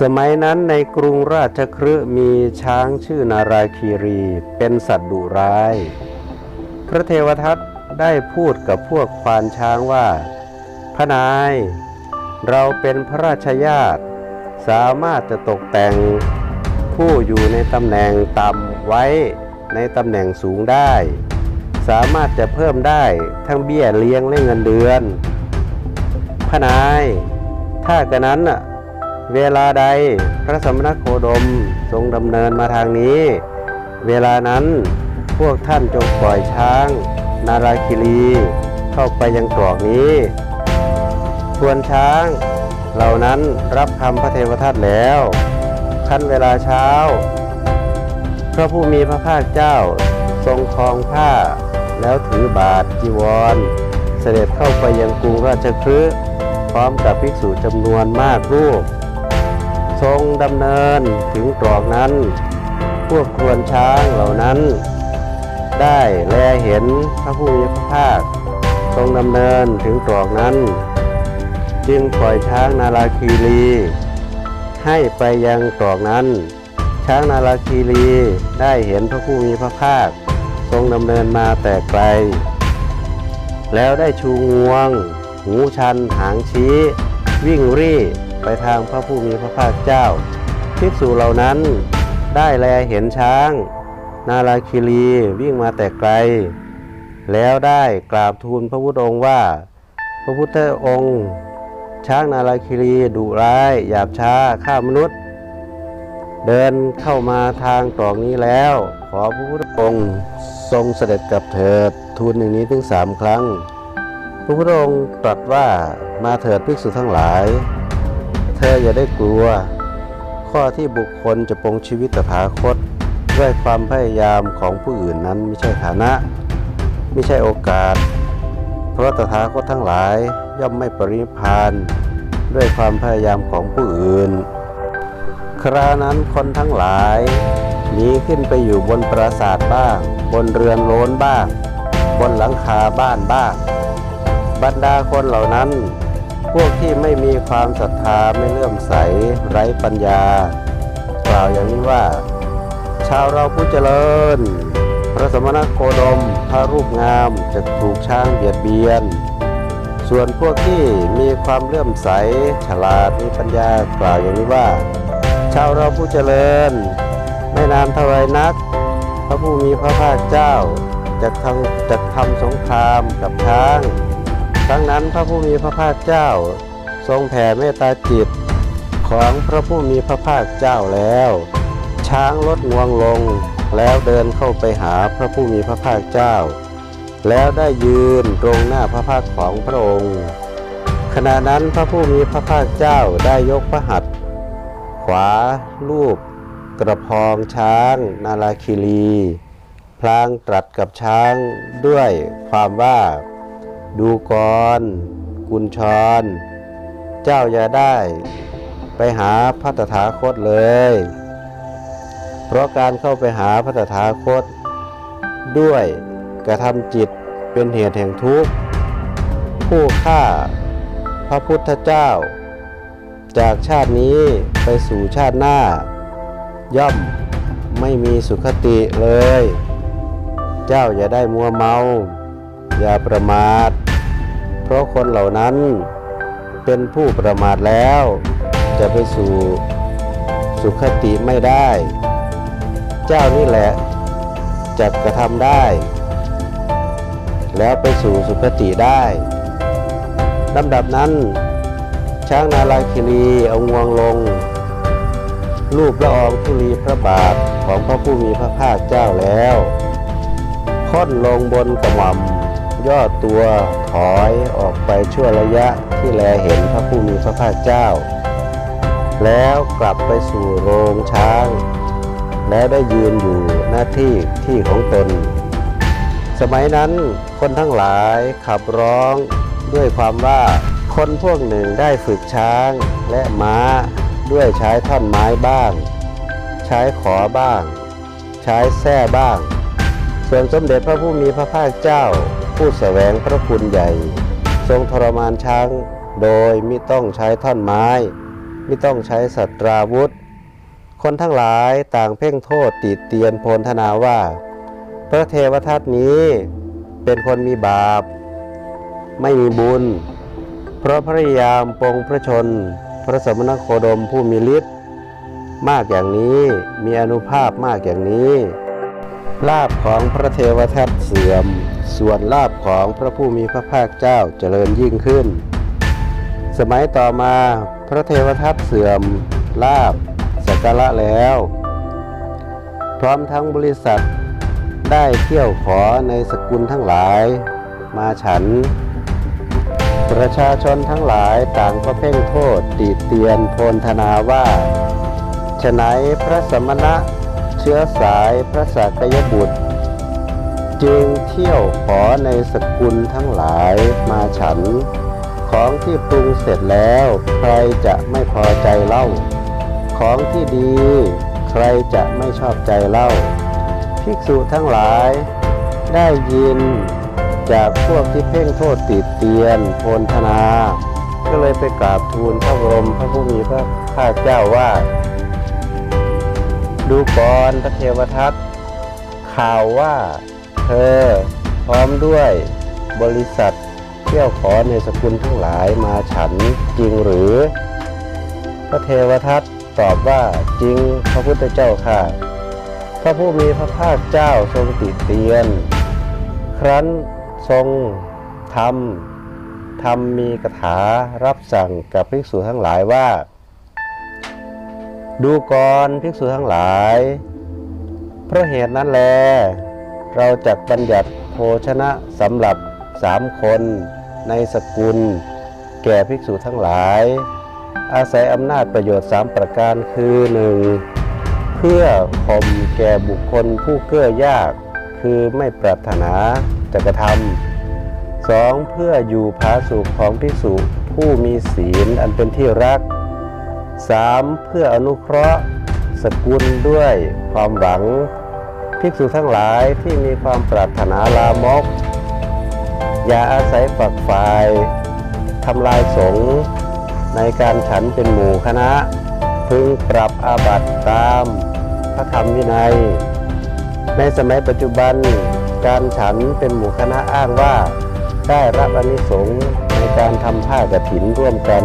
สมัยนั้นในกรุงราชคฤห์มีช้างชื่อนาราคีรีเป็นสัตว์ดุร้าย พระเทวทัตได้พูดกับพวกควานช้างว่าพระนาย เราเป็นพระราชญาติ สามารถจะตกแต่งผู้อยู่ในตำแหน่งต่ำไว้ในตำแหน่งสูงได้ สามารถจะเพิ่มได้ทั้งเบี้ยเลี้ยงและเงินเดือนพระนาย ถ้ากระนั้นน่ะ เวลาใดพระสมณโคดมทรงดำเนินมาทางนี้ เวลานั้นพวกท่านจงปล่อยช้าง นาราคิรีเข้าไปยังตรอกนี้ส่วนช้าง เหล่านั้นรับคำพระเทวทัตแล้วขั้นเวลาเช้า พระผู้มีพระภาคเจ้าทรงครองผ้า แล้วถือบาทจีวร เสด็จเข้าไปยังกรุงราชคฤห์พร้อมกับภิกษุจำนวนมากรูป ทรงดำเนินถึงตรอกนั้น พวกครวนช้างเหล่านั้น ได้แลเห็นพระผู้มีพระภาคทรงดำเนินถึงตรอกนั้น จึงปล่อยช้างนาราคีรี ให้ไปยังตรอกนั้น ช้างนาราคีรีได้เห็นพระผู้มีพระภาคทรงดำเนินมาแต่ไกล แล้วได้ชูงวง หูชันหางชี้ วิ่งรี่ ไปทางพระผู้มีพระภาคเจ้าภิกษุเหล่านั้นได้แลเห็นช้าง นาราคิรีวิ่งมาแต่ไกล แล้วได้กราบทูลพระพุทธองค์ว่า พระพุทธองค์ ช้างนาราคิรีดุร้ายหยาบช้าฆ่ามนุษย์ เดินเข้ามาทางตรอกนี้แล้ว ขอพระพุทธองค์ทรงเสด็จกับเถิดทูลอย่างนี้ถึงสามครั้ง พระพุทธองค์ตรัสว่ามาเถิดภิกษุทั้งหลาย ธออย่าได้กลัว ข้อที่บุคคลจะปรงชีวิตตถาคต ด้วยความพยายามของผู้อื่นนั้นไม่ใช่ฐานะ ไม่ใช่โอกาส เพราะตถาคตทั้งหลายย่อมไม่ปรินิพานด้วยความพยายามของผู้อื่น ครานั้นคนทั้งหลายหนีขึ้นไปอยู่บนปราสาทบ้าง บนเรือนโล้นบ้าง บนหลังคาบ้านบ้าง บรรดาคนเหล่านั้น พวกที่ไม่มีความศรัทธาไม่เลื่อมใสไร้ปัญญา กล่าวอย่างนี้ว่า ชาวเราผู้เจริญ พระสมณโคดมพระรูปงามจะถูกช้างเบียดเบียน ส่วนพวกที่มีความเลื่อมใสฉลาดมีปัญญากล่าวอย่างนี้ว่า ชาวเราผู้เจริญ ไม่นานเท่าไรนัก พระผู้มีพระภาคเจ้าจะทำจะทำสงครามกับช้าง ครั้งนั้นพระผู้มีพระภาคเจ้า ทรงแผ่เมตตาจิต ของพระผู้มีพระภาคเจ้าแล้ว ช้างลดงวงลงแล้วเดินเข้าไปหาพระผู้มีพระภาคเจ้า แล้วได้ยืนตรงหน้าพระภาคของพระองค์ ขณะนั้นพระผู้มีพระภาคเจ้าได้ยกพระหัตถ์ขวาลูบกระพองช้างนาราคิรี พลางตรัสกับช้างด้วยความว่า ดูก่อนกุญชร เจ้าอย่าได้ ไปหาพระตถาคตเลย เพราะการเข้าไปหาพระตถาคต ด้วยกระทำจิตเป็นเหตุแห่งทุกข์ ผู้ฆ่าพระพุทธเจ้า จากชาตินี้ไปสู่ชาติหน้า ย่อมไม่มีสุขติเลย เจ้าอย่าได้มัวเมา อย่าประมาท เพราะคนเหล่านั้นเป็นผู้ประมาทแล้ว จะไปสู่สุขติไม่ได้ เจ้านี่แหละจะกระทำได้ แล้วไปสู่สุขติได้ลำดับนั้น ช้างนาลาคิรีเอางวงลง รูปละอองธุลีพระบาทของพระผู้มีพระภาคเจ้าแล้วค่อนลงบนกระหม่อม ย่อตัวถอยออกไปชั่วระยะที่แลเห็นพระผู้มีพระภาคเจ้า แล้วกลับไปสู่โรงช้าง แล้วได้ยืนอยู่หน้าที่ที่ของตน สมัยนั้นคนทั้งหลายขับร้องด้วยความว่าคนพวกหนึ่งได้ฝึกช้างและม้าด้วยใช้ท่อนไม้บ้าง ใช้ขอบ้าง ใช้แส้บ้าง ส่วนสมเด็จพระผู้มีพระภาคเจ้า ผู้แสวงพระคุณใหญ่ ทรงทรมานช้าง โดยไมิต้องใช้ท่อนไม้ ไม่ต้องใช้สัตราวุธ คนทั้งหลายต่างเพ่งโทษติเตียนโพลธนาว่า พระเทวทัตนี้เป็นคนมีบาป ไม่มีบุญ เพราะพระยามปรงพระชน พระสมณโคดมผู้มีฤทธิ์มากอย่างนี้มีอนุภาพมากอย่างนี้ ลาบของพระเทวทัตเสื่อม ส่วนลาบของพระผู้มีพระภาคเจ้าเจริญยิ่งขึ้น สมัยต่อมาพระเทวทัตเสื่อมลาบสักการะแล้ว พร้อมทั้งบริษัทได้เที่ยวขอในสกุลทั้งหลาย มาฉัน ประชาชนทั้งหลายต่างก็เพ่งโทษตีเตียนโพลธนาว่าฉะไนพระสมณะเชื้อสายพระสักยบุตร จึงเที่ยวขอในสกุลทั้งหลายมาฉัน ของที่ปรุงเสร็จแล้ว ใครจะไม่พอใจเล่า ของที่ดี ใครจะไม่ชอบใจเล่า ภิกษุทั้งหลาย ได้ยิน จากพวกที่เพ่งโทษติดเตียนโพลธนา ก็เลยไปกราบทูลพระบรมพระผู้มีพระภาคเจ้าว่า ดูก่อนพระเทวทัตข่าวว่า อ พร้อมด้วยบริษัทเที่ยวขอในสกุลทั้งหลายมาฉันจริงหรือ พระเทวทัตตอบว่าจริงพระพุทธเจ้าค่ะ พระผู้มีพระภาคเจ้าทรงติเตียน ครั้นทรงทำทำมีกถารับสั่งกับภิกษุทั้งหลายว่า ดูก่อนภิกษุทั้งหลาย เพราะเหตุนั้นแล เราจักบัญญัติโภชนะสำหรับสามคนในสกุล แก่ภิกษุทั้งหลาย อาศัยอำนาจประโยชน์สามประการคือหนึ่งเพื่อข่มแก่บุคคลผู้เกื้อยาก คือไม่ปรารถนาจะกระทำสองเพื่ออยู่ผาสุขของภิกษุผู้มีศีลอันเป็นที่รัก 3. เพื่ออนุเคราะห์ สกุลด้วยความหวัง ภิกษุทั้งหลายที่มีความปรารถนาลามก อย่าอาศัยฝักฝ่ายทำลายสงฆ์ในการฉันเป็นหมู่คณะ พึงปรับอาบัติตามพระธรรมวินัย ในสมัยปัจจุบันการฉันเป็นหมู่คณะอ้างว่าได้รับอนิสงส์ในการทำผ้ากฐินร่วมกัน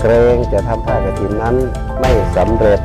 เกรงจะทำผ้ากฐินนั้นไม่สำเร็จ